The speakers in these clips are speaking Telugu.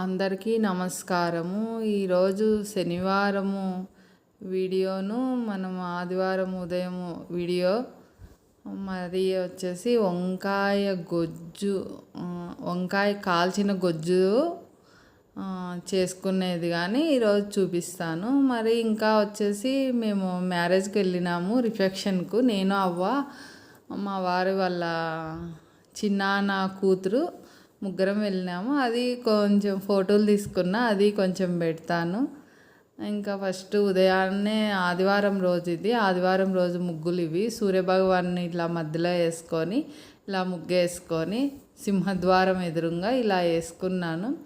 అందరికీ నమస్కారము. ఈరోజు శనివారము వీడియోను మనం ఆదివారం ఉదయం వీడియో. మరి వచ్చేసి వంకాయ గొజ్జు వంకాయ కాల్చిన గొజ్జు చేసుకునేది కానీ ఈరోజు చూపిస్తాను. మరి ఇంకా వచ్చేసి మేము మ్యారేజ్కి వెళ్ళినాము రిసెప్షన్కు నేను అవ్వ మా వారి వాళ్ళ చిన్నాన్న కూతురు. ముగ్గురం వెళ్ళినాము. అది కొంచెం ఫోటోలు తీసుకున్నా అది కొంచెం పెడతాను. ఇంకా ఫస్ట్ ఉదయాన్నే ఆదివారం రోజు ఇది. ఆదివారం రోజు ముగ్గులు ఇవి. సూర్యభగవాన్ని ఇట్లా మధ్యలో వేసుకొని ఇలా ముగ్గు వేసుకొని సింహద్వారం ఎదురుగా ఇలా వేసుకున్నాను.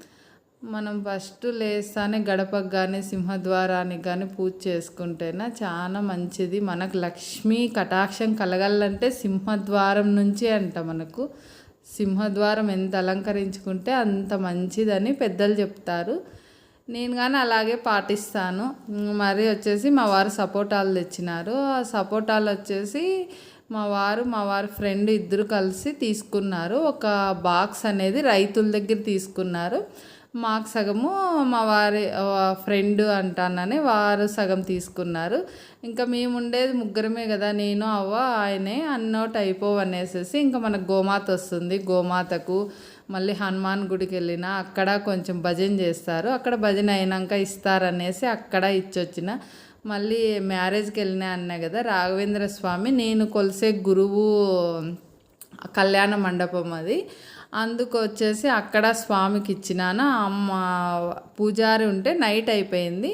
మనం ఫస్ట్ లేస్తానే గడపకు కానీ సింహద్వారానికి కానీ పూజ చేసుకుంటేనే చాలా మంచిది. మనకు లక్ష్మీ కటాక్షం కలగాలంటే సింహద్వారం నుంచి అంట మనకు. సింహద్వారం ఎంత అలంకరించుకుంటే అంత మంచిదని పెద్దలు చెప్తారు. నేను కానీ అలాగే పాటిస్తాను. మరి వచ్చేసి మా వారు సపోటాలు తెచ్చినారు. ఆ సపోటాలు వచ్చేసి మా వారు మా వారి ఫ్రెండ్ ఇద్దరు కలిసి తీసుకున్నారు. ఒక బాక్స్ అనేది రైతుల దగ్గర తీసుకున్నారు. మాకు సగము మా వారి ఫ్రెండ్ అంటానని వారు సగం తీసుకున్నారు. ఇంకా మేము ఉండేది ముగ్గురమే కదా నేను అవ్వ ఆయనే అన్నోటి అయిపోవనేసేసి ఇంకా మనకు గోమాత వస్తుంది. గోమాతకు మళ్ళీ హనుమాన్ గుడికి వెళ్ళిన అక్కడ కొంచెం భజన చేస్తారు. అక్కడ భజన అయినాక ఇస్తారనేసి అక్కడ ఇచ్చొచ్చిన. మళ్ళీ మ్యారేజ్కి వెళ్ళినా అన్నా కదా రాఘవేంద్ర స్వామి నేను కొలిసే గురువు కళ్యాణ మండపం అది. అందుకు వచ్చేసి అక్కడ స్వామికి ఇచ్చినాను అమ్మ పూజారి ఉంటే నైట్ అయిపోయింది.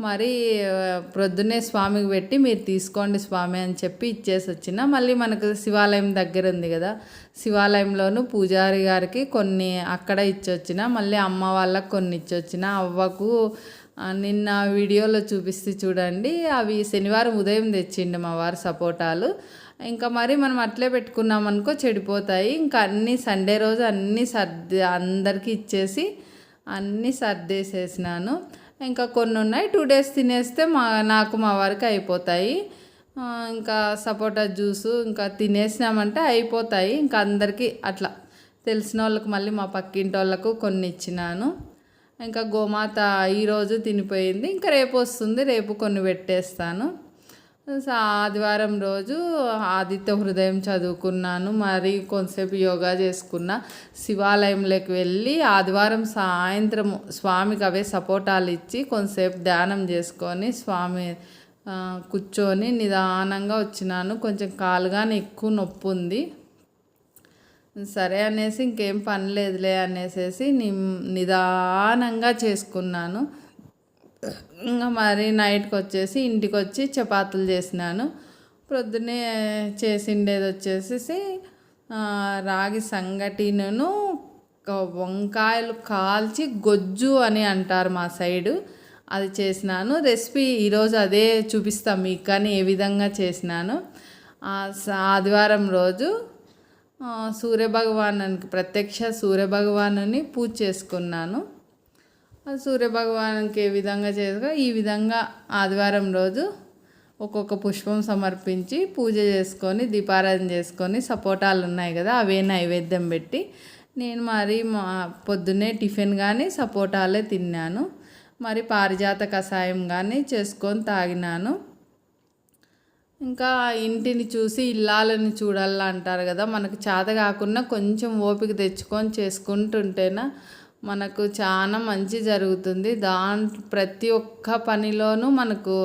మరి ప్రొద్దునే ప్రొద్దున్నే స్వామికి పెట్టి మీరు తీసుకోండి స్వామి అని చెప్పి ఇచ్చేసి వచ్చిన మళ్ళీ మనకు శివాలయం దగ్గర ఉంది కదా. శివాలయంలోను పూజారి గారికి కొన్ని అక్కడ ఇచ్చొచ్చిన మళ్ళీ అమ్మ వాళ్ళకి కొన్ని ఇచ్చొచ్చిన. అవ్వకు నిన్న వీడియోలో చూపిస్తే చూడండి. అవి శనివారం ఉదయం తెచ్చిండు మా వారు సపోటాలు. ఇంకా మరి మనం అట్లే పెట్టుకున్నాం అనుకో చెడిపోతాయి. ఇంకా అన్నీ సండే రోజు అన్నీ సర్ది అందరికీ ఇచ్చేసి అన్నీ సర్దేసేసినాను. ఇంకా కొన్ని ఉన్నాయి టూ డేస్ తినేస్తే మా నాకు మా వారికి అయిపోతాయి. ఇంకా సపోటా జ్యూసు ఇంకా తినేసినామంటే అయిపోతాయి. ఇంకా అందరికీ అట్లా తెలిసిన వాళ్ళకి మళ్ళీ మా పక్కింటి వాళ్ళకు కొన్ని ఇచ్చినాను. ఇంకా గోమాత ఈరోజు తినిపోయింది. ఇంకా రేపు వస్తుంది రేపు కొన్ని పెట్టేస్తాను. ఆదివారం రోజు ఆదిత్య హృదయం చదువుకున్నాను. మరి కొంతసేపు యోగా చేసుకున్న. శివాలయంలోకి వెళ్ళి ఆదివారం సాయంత్రం స్వామికి అవే సపోటాలు ఇచ్చి కొంతసేపు ధ్యానం చేసుకొని స్వామి కూర్చొని నిదానంగా వచ్చినాను. కొంచెం కాలుగానే ఎక్కువ నొప్పి ఉంది. సరే అనేసి ఇంకేం పని లేదులే అనేసి నిదానంగా చేసుకున్నాను. ఇంకా మరి నైట్కి వచ్చేసి ఇంటికి వచ్చి చపాతీలు చేసినాను. ప్రొద్దునే చేసిండేది వచ్చేసి రాగి సంగటినను వంకాయలు కాల్చి గొజ్జు అని అంటారు మా సైడు. అది చేసినాను. రెసిపీ ఈరోజు అదే చూపిస్తాను మీకు కానీ ఏ విధంగా చేసినాను. ఆదివారం రోజు ఆ, సూర్యభగవానునికి ప్రత్యక్ష సూర్యభగవానుని పూజ చేసుకున్నాను. సూర్యభగవానికి ఏ విధంగా చేయగా ఈ విధంగా ఆదివారం రోజు ఒక్కొక్క పుష్పం సమర్పించి పూజ చేసుకొని దీపారాధన చేసుకొని సపోటాలు ఉన్నాయి కదా అవే నైవేద్యం పెట్టి నేను మరి మా పొద్దున్నే టిఫిన్ కానీ సపోటాలే తిన్నాను. మరి పారిజాత కషాయం కానీ చేసుకొని తాగినాను. ఇంకా ఇంటిని చూసి ఇల్లాలని చూడాలంటారు కదా మనకు చేత కాకుండా కొంచెం ఓపిక తెచ్చుకొని చేసుకుంటుంటేనా మనకు చాలా మంచి జరుగుతుంది. దాంట్లో ప్రతి ఒక్క పనిలోనూ మనకు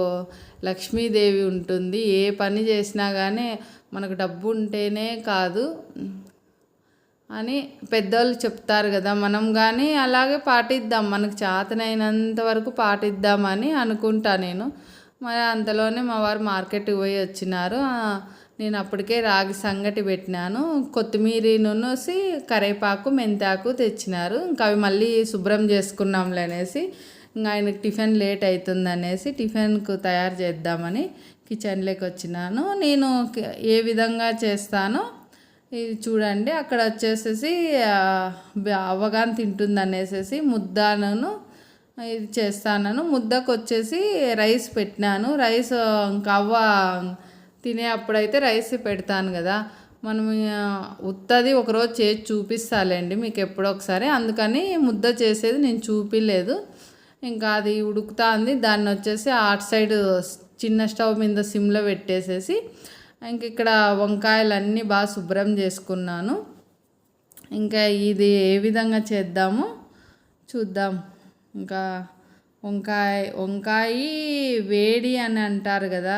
లక్ష్మీదేవి ఉంటుంది. ఏ పని చేసినా కానీ మనకు డబ్బు ఉంటేనే కాదు అని పెద్దోళ్ళు చెప్తారు కదా. మనం కానీ అలాగే పాటిద్దాం. మనకు చేతనైనంత వరకు పాటిద్దామని అనుకుంటా నేను. మరి అంతలోనే మా వారు మార్కెట్కి పోయి వచ్చినారు. నేను అప్పటికే రాగి సంగటి పెట్టినాను. కొత్తిమీర నూనెసి కరేపాకు మెంతాకు తెచ్చినారు. ఇంకా అవి మళ్ళీ శుభ్రం చేసుకున్నాంలే అనేసి ఇంకా ఆయనకి టిఫిన్ లేట్ అవుతుంది అనేసి టిఫిన్కు తయారు చేద్దామని కిచెన్లోకి వచ్చినాను. నేను ఏ విధంగా చేస్తానో ఇది చూడండి. అక్కడ వచ్చేసేసి ఆ, అవ్వగాని తింటుంది అనేసి ముద్దను ఇది చేస్తాను ముద్దకు వచ్చేసి రైస్ పెట్టినాను. రైస్ ఇంకా అవ్వ తినే అప్పుడైతే రైస్ పెడతాను కదా. మనం ఉత్తది ఒకరోజు చేసి చూపిస్తాలేండి మీకు ఎప్పుడో ఒకసారి. అందుకని ముద్ద చేసేది నేను చూపిలేదు. ఇంకా అది ఉడుకుతా ఉంది దాన్ని వచ్చేసి అటు సైడ్ చిన్న స్టవ్ మీద సిమ్లో పెట్టేసేసి ఇంక ఇక్కడ వంకాయలు అన్నీ బాగా శుభ్రం చేసుకున్నాను. ఇంకా ఇది ఏ విధంగా చేద్దాము చూద్దాం. ఇంకా వంకాయ వంకాయ వేడి అని అంటారు కదా.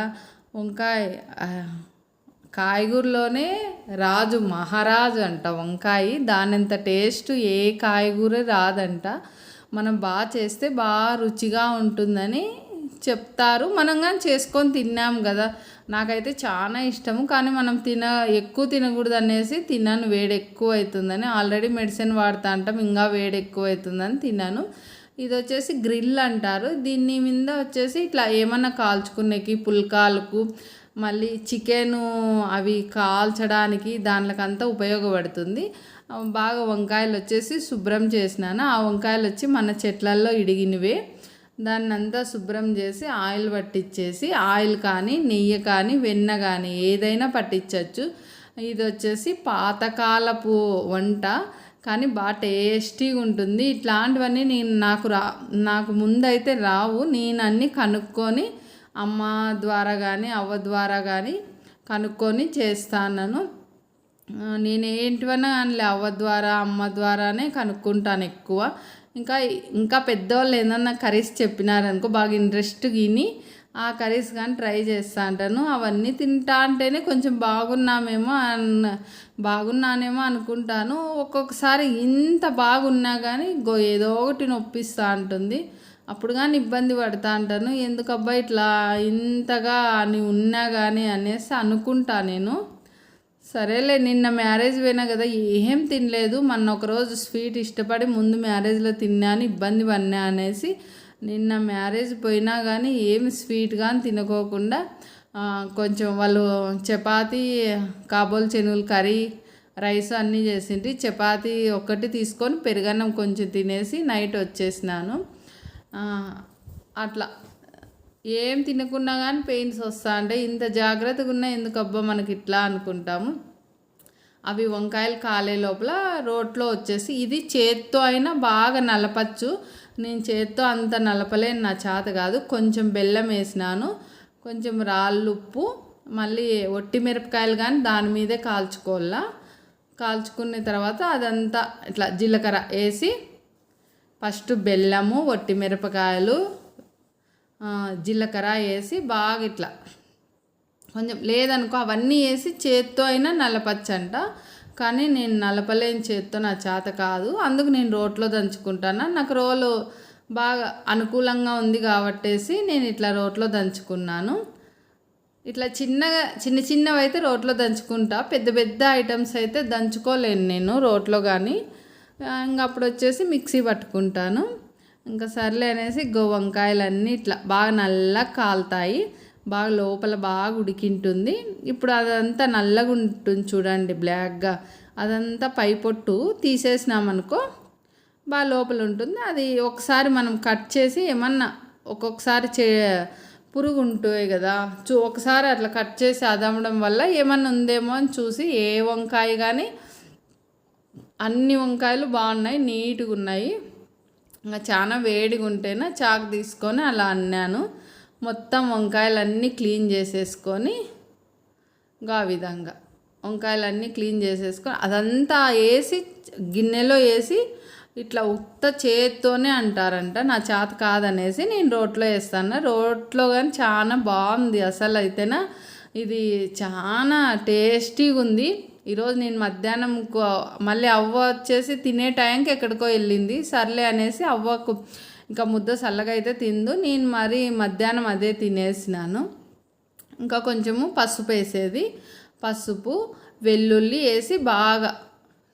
వంకాయ కాయగూరలోనే రాజు మహారాజు అంట వంకాయ. దానంత టేస్ట్ ఏ కాయగూర రాదంట. మనం బాగా చేస్తే బాగా రుచిగా ఉంటుందని చెప్తారు. మనం కానీ చేసుకొని తిన్నాం కదా. నాకైతే చాలా ఇష్టము. కానీ మనం తిన ఎక్కువ తినకూడదు అనేసి తిన్నాను. వేడి ఎక్కువ అవుతుందని ఆల్రెడీ మెడిసిన్ వాడుతా అంటాం. ఇంకా వేడి ఎక్కువ అవుతుందని తిన్నాను. ఇది వచ్చేసి గ్రిల్ అంటారు. దీన్ని మీద వచ్చేసి ఇట్లా ఏమన్నా కాల్చుకునేకి పుల్కాలకు మళ్ళీ చికెను అవి కాల్చడానికి దానికంతా ఉపయోగపడుతుంది. బాగా వంకాయలు వచ్చేసి శుభ్రం చేసినాను. ఆ వంకాయలు వచ్చి మన చెట్లల్లో ఇడిగినవే. దాన్ని అంతా శుభ్రం చేసి ఆయిల్ పట్టించేసి ఆయిల్ కానీ నెయ్యి కానీ వెన్న కానీ ఏదైనా పట్టించవచ్చు ఇది వచ్చేసి పాతకాలపు వంట. కానీ బాగా టేస్టీగా ఉంటుంది ఇట్లాంటివన్నీ నేను నాకు రా నాకు ముందైతే రావు. నేను అన్నీ కనుక్కొని అమ్మ ద్వారా కానీ అవ్వ ద్వారా కానీ కనుక్కొని చేస్తాను నేను ఏంటివన్నా కానీ అవ్వ ద్వారా అమ్మ ద్వారానే కనుక్కుంటాను ఎక్కువ. ఇంకా ఇంకా పెద్దవాళ్ళు ఏదన్నా కర్రీస్ చెప్పినారనుకో బాగా ఇంట్రెస్ట్ విని ఆ కర్రీస్ కానీ ట్రై చేస్తా అంటాను. అవన్నీ తింటా అంటేనే కొంచెం బాగున్నామేమో అన్న బాగున్నానేమో అనుకుంటాను. ఒక్కొక్కసారి ఇంత బాగున్నా కానీ గో ఏదో ఒకటి నొప్పిస్తూ ఉంటుంది అప్పుడు కానీ ఇబ్బంది పడతా అంటాను. ఎందుకబ్బా ఇట్లా ఇంతగా అని ఉన్నా కానీ అనేసి అనుకుంటా నేను. సరేలే నిన్న మ్యారేజ్ పోయినా కదా ఏం తినలేదు. మొన్న ఒకరోజు స్వీట్ ఇష్టపడి ముందు మ్యారేజ్లో తిన్నాను ఇబ్బంది పడినా అనేసి నిన్న మ్యారేజ్ పోయినా కానీ ఏం స్వీట్ కానీ తినుకోకుండా కొంచెం వాళ్ళు చపాతీ కాబోల్ చెనుగులు కర్రీ రైస్ అన్నీ చేసిండ్రి. చపాతీ ఒక్కటి తీసుకొని పెరుగన్నం కొంచెం తినేసి నైట్ వచ్చేసినాను. అట్లా. ఏం తినకున్నా కానీ పెయిన్స్ వస్తా అంటే ఇంత జాగ్రత్తగా ఉన్నా ఎందుకు అబ్బా మనకి ఇట్లా అనుకుంటాము. అవి వంకాయలు కాలే లోపల రోట్లో వచ్చేసి ఇది చేత్తో అయినా బాగా నలపచ్చు. నేను చేత్తో అంత నలపలేను నా చేత కాదు. కొంచెం బెల్లం వేసినాను. కొంచెం రాళ్ళు ఉప్పు మళ్ళీ ఒట్టి మిరపకాయలు కానీ దాని మీదే కాల్చుకోవాలా. కాల్చుకున్న తర్వాత అదంతా ఇట్లా జీలకర్ర వేసి ఫస్ట్ బెల్లము ఒట్టి మిరపకాయలు జీలకర్ర వేసి బాగా ఇట్లా కొంచెం లేదనుకో అవన్నీ వేసి చేత్తో అయినా నలపచ్చంట. కానీ నేను నలపలేని చేత్తో నా చేత కాదు. అందుకు నేను రోట్లో దంచుకుంటాను. నాకు రోలు బాగా అనుకూలంగా ఉంది కాబట్టేసి నేను ఇట్లా రోట్లో దంచుకున్నాను. ఇట్లా చిన్నగా చిన్న చిన్నవి అయితే రోట్లో దంచుకుంటా. పెద్ద పెద్ద ఐటమ్స్ అయితే దంచుకోలేను నేను రోట్లో కానీ ఇంకా అప్పుడు వచ్చేసి మిక్సీ పట్టుకుంటాను. ఇంకా సర్లే అనేసి గో వంకాయలన్నీ ఇట్లా బాగా నల్లగా కాలుతాయి. బాగా లోపల బాగా ఉడికింటుంది. ఇప్పుడు అదంతా నల్లగా ఉంటుంది చూడండి బ్లాక్గా అదంతా పై పొట్టు తీసేసినామనుకో బాగా లోపల ఉంటుంది. అది ఒకసారి మనం కట్ చేసి ఏమన్నా ఒక్కొక్కసారి చే పురుగు ఉంటాయి కదా చూ ఒకసారి అట్లా కట్ చేసి అదమడం వల్ల ఏమన్నా ఉందేమో అని చూసి ఏ వంకాయ కానీ అన్ని వంకాయలు బాగున్నాయి నీట్గా ఉన్నాయి. ఇంకా చాలా వేడిగా ఉంటేనే చాకు తీసుకొని అలా అన్నాను. మొత్తం వంకాయలన్నీ క్లీన్ చేసేసుకొని ఆ విధంగా వంకాయలన్నీ క్లీన్ చేసేసుకొని అదంతా వేసి గిన్నెలో వేసి ఇట్లా ఉత్త చేత్తోనే అంటారంట. నా చేత కాదనేసి నేను రోట్లో వేస్తాను రోట్లో కానీ చాలా బాగుంది అసలు అయితేనా ఇది చాలా టేస్టీగా ఉంది ఈరోజు నేను మధ్యాహ్నం మళ్ళీ అవ్వ వచ్చేసి తినే టైంకి ఎక్కడికో వెళ్ళింది. సర్లే అనేసి అవ్వకు ఇంకా ముద్ద చల్లగా అయితే తిందు. నేను మరి మధ్యాహ్నం అదే తినేసినాను. ఇంకా కొంచెము పసుపు వేసేది. పసుపు వెల్లుల్లి వేసి బాగా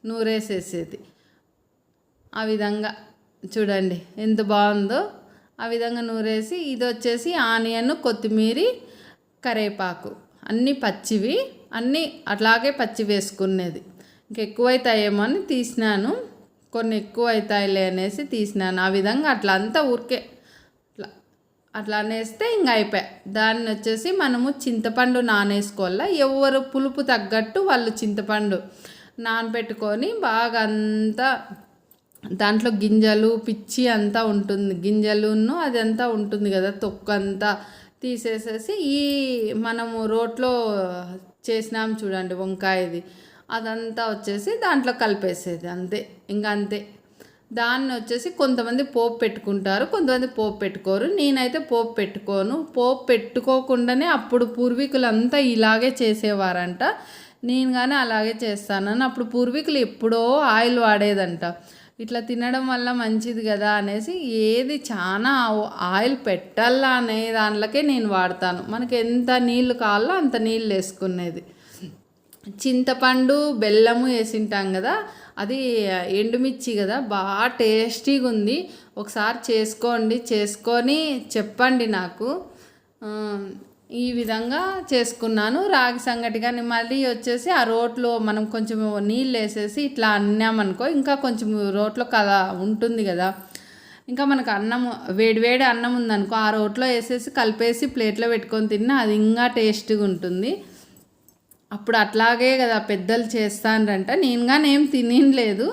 నూరేసేసేది. ఆ విధంగా చూడండి ఎంత బాగుందో. ఆ విధంగా నూరేసి ఇది వచ్చేసి ఆనియన్ కొత్తిమీర కరేపాకు. అన్నీ పచ్చివి. అన్నీ అట్లాగే పచ్చి వేసుకునేది. ఇంకెక్కువైతాయేమో అని తీసినాను. కొన్ని ఎక్కువ అవుతాయిలే అనేసి తీసినాను. ఆ విధంగా అట్లా అంతా ఊరికే అట్లా అట్లా అనేస్తే ఇంక అయిపోయా. దాన్ని వచ్చేసి మనము చింతపండు నానేసుకోవాలా? ఎవరు పులుపు తగ్గట్టు వాళ్ళు చింతపండు నానబెట్టుకొని బాగా అంతా దాంట్లో గింజలు పిచ్చి అంతా ఉంటుంది. గింజలును అదంతా ఉంటుంది కదా తొక్కంతా తీసేసేసి ఈ మనము రోట్లో చేసినాం చూడండి వంకాయది. అదంతా వచ్చేసి దాంట్లో కలిపేసేది అంతే. ఇంకా అంతే. దాన్ని వచ్చేసి కొంతమంది పోపు పెట్టుకుంటారు కొంతమంది పోపు పెట్టుకోరు. నేనైతే పోపు పెట్టుకోను. పోపు పెట్టుకోకుండానే అప్పుడు పూర్వీకులంతా ఇలాగే చేసేవారంట. నేను కానీ అలాగే చేస్తానని అప్పుడు పూర్వీకులు ఎప్పుడో ఆయిల్ వాడేదంట. ఇట్లా తినడం వల్ల మంచిది కదా అనేసి ఏది చాలా ఆయిల్ పెట్టాలా అనే దాంట్లోకే నేను వాడతాను. మనకి ఎంత నీళ్ళు కావాలో అంత నీళ్ళు వేసుకునేది. చింతపండు బెల్లము వేసింటాం కదా అది ఎండుమిర్చి కదా బాగా టేస్టీగా ఉంది ఒకసారి చేసుకోండి చేసుకొని చెప్పండి నాకు. ఈ విధంగా చేసుకున్నాను. రాగి సంగటి కానీ మళ్ళీ వచ్చేసి ఆ రోట్లో మనం కొంచెం నీళ్ళు వేసేసి ఇట్లా అన్నామనుకో ఇంకా కొంచెం రోట్లో కదా ఉంటుంది కదా. ఇంకా మనకు అన్నం వేడివేడి అన్నం ఉందనుకో ఆ రోట్లో వేసేసి కలిపేసి ప్లేట్లో పెట్టుకొని తిన్నా అది ఇంకా టేస్ట్గా ఉంటుంది అప్పుడు అట్లాగే కదా పెద్దలు చేస్తానంట నేను కానీ ఏం తినలేదు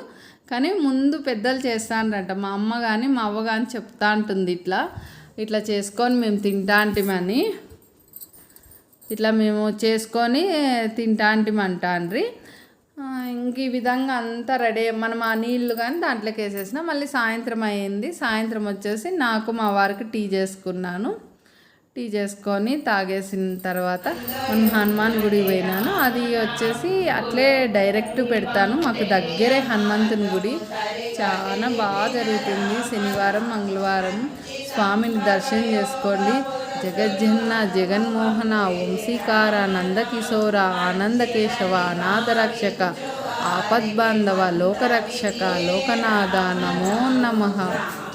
కానీ ముందు పెద్దలు చేస్తానంట మా అమ్మ కానీ మా అవ్వ కానీ చెప్తా ఉంటుంది ఇట్లా. ఇట్లా చేసుకొని మేము తింటాంటిమని. ఇట్లా మేము చేసుకొని తింటా అండ్రి ఇంక ఈ విధంగా అంతా రెడీ మనం ఆ నీళ్ళు కానీ దాంట్లోకి వేసేసిన మళ్ళీ సాయంత్రం అయ్యింది. సాయంత్రం వచ్చేసి నాకు మా వారికి టీ చేసుకున్నాను. టీ చేసుకొని తాగేసిన తర్వాత హనుమాన్ గుడి పోయినాను. అది వచ్చేసి అట్లే డైరెక్ట్ పెడతాను. మాకు దగ్గరే హనుమంతుని గుడి. చాలా బాగా జరుగుతుంది. శనివారం మంగళవారం స్వామిని దర్శనం చేసుకోండి. జగజ్జన్న జగన్మోహన వంశీకార నందకిశోర ఆనందకేశవ అనాథరక్షక ఆపద్బాంధవ లోకరక్షక లోకనాథ నమో నమ.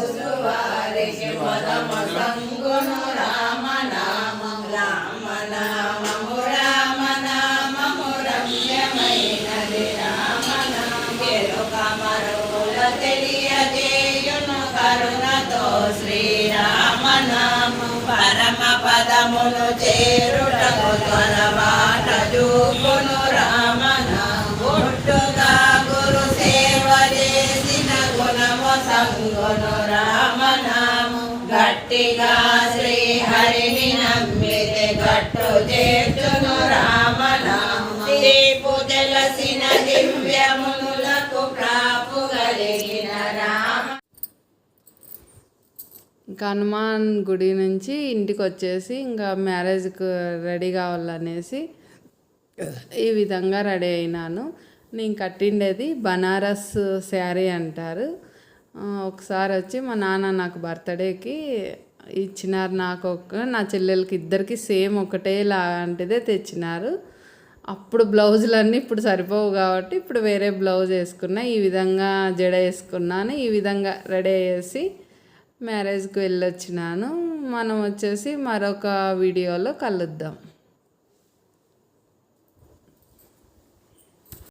పరమ పదమును చేరుటకు త్వరబాట చూపును రామనామ పుట్టుగా గురు సేవ చేసిన గుణము సంగును రామనాము. గట్టిగా శ్రీహరిని నమ్మితే గట్టు చేర్చును రామనాము. దీపు తెలిసిన దివ్యమునులకు ఇంకా హనుమాన్ గుడి నుంచి ఇంటికి వచ్చేసి ఇంకా మ్యారేజ్కి రెడీ కావాలనేసి ఈ విధంగా రెడీ అయినాను. నేను కట్టిండేది బనారస్ శారీ అంటారు. ఒకసారి వచ్చి మా నాన్న నాకు బర్త్డేకి ఇచ్చినారు నాకు ఒక నా చెల్లెలకి ఇద్దరికి సేమ్ ఒకటే లాంటిదే తెచ్చినారు. అప్పుడు బ్లౌజులన్నీ ఇప్పుడు సరిపోవు కాబట్టి ఇప్పుడు వేరే బ్లౌజ్ వేసుకున్నా ఈ విధంగా జడ వేసుకున్నాను ఈ విధంగా రెడీ చేసి మ్యారేజ్కి వెళ్ళొచ్చినాను. మనం వచ్చేసి మరొక వీడియోలో కలుద్దాం.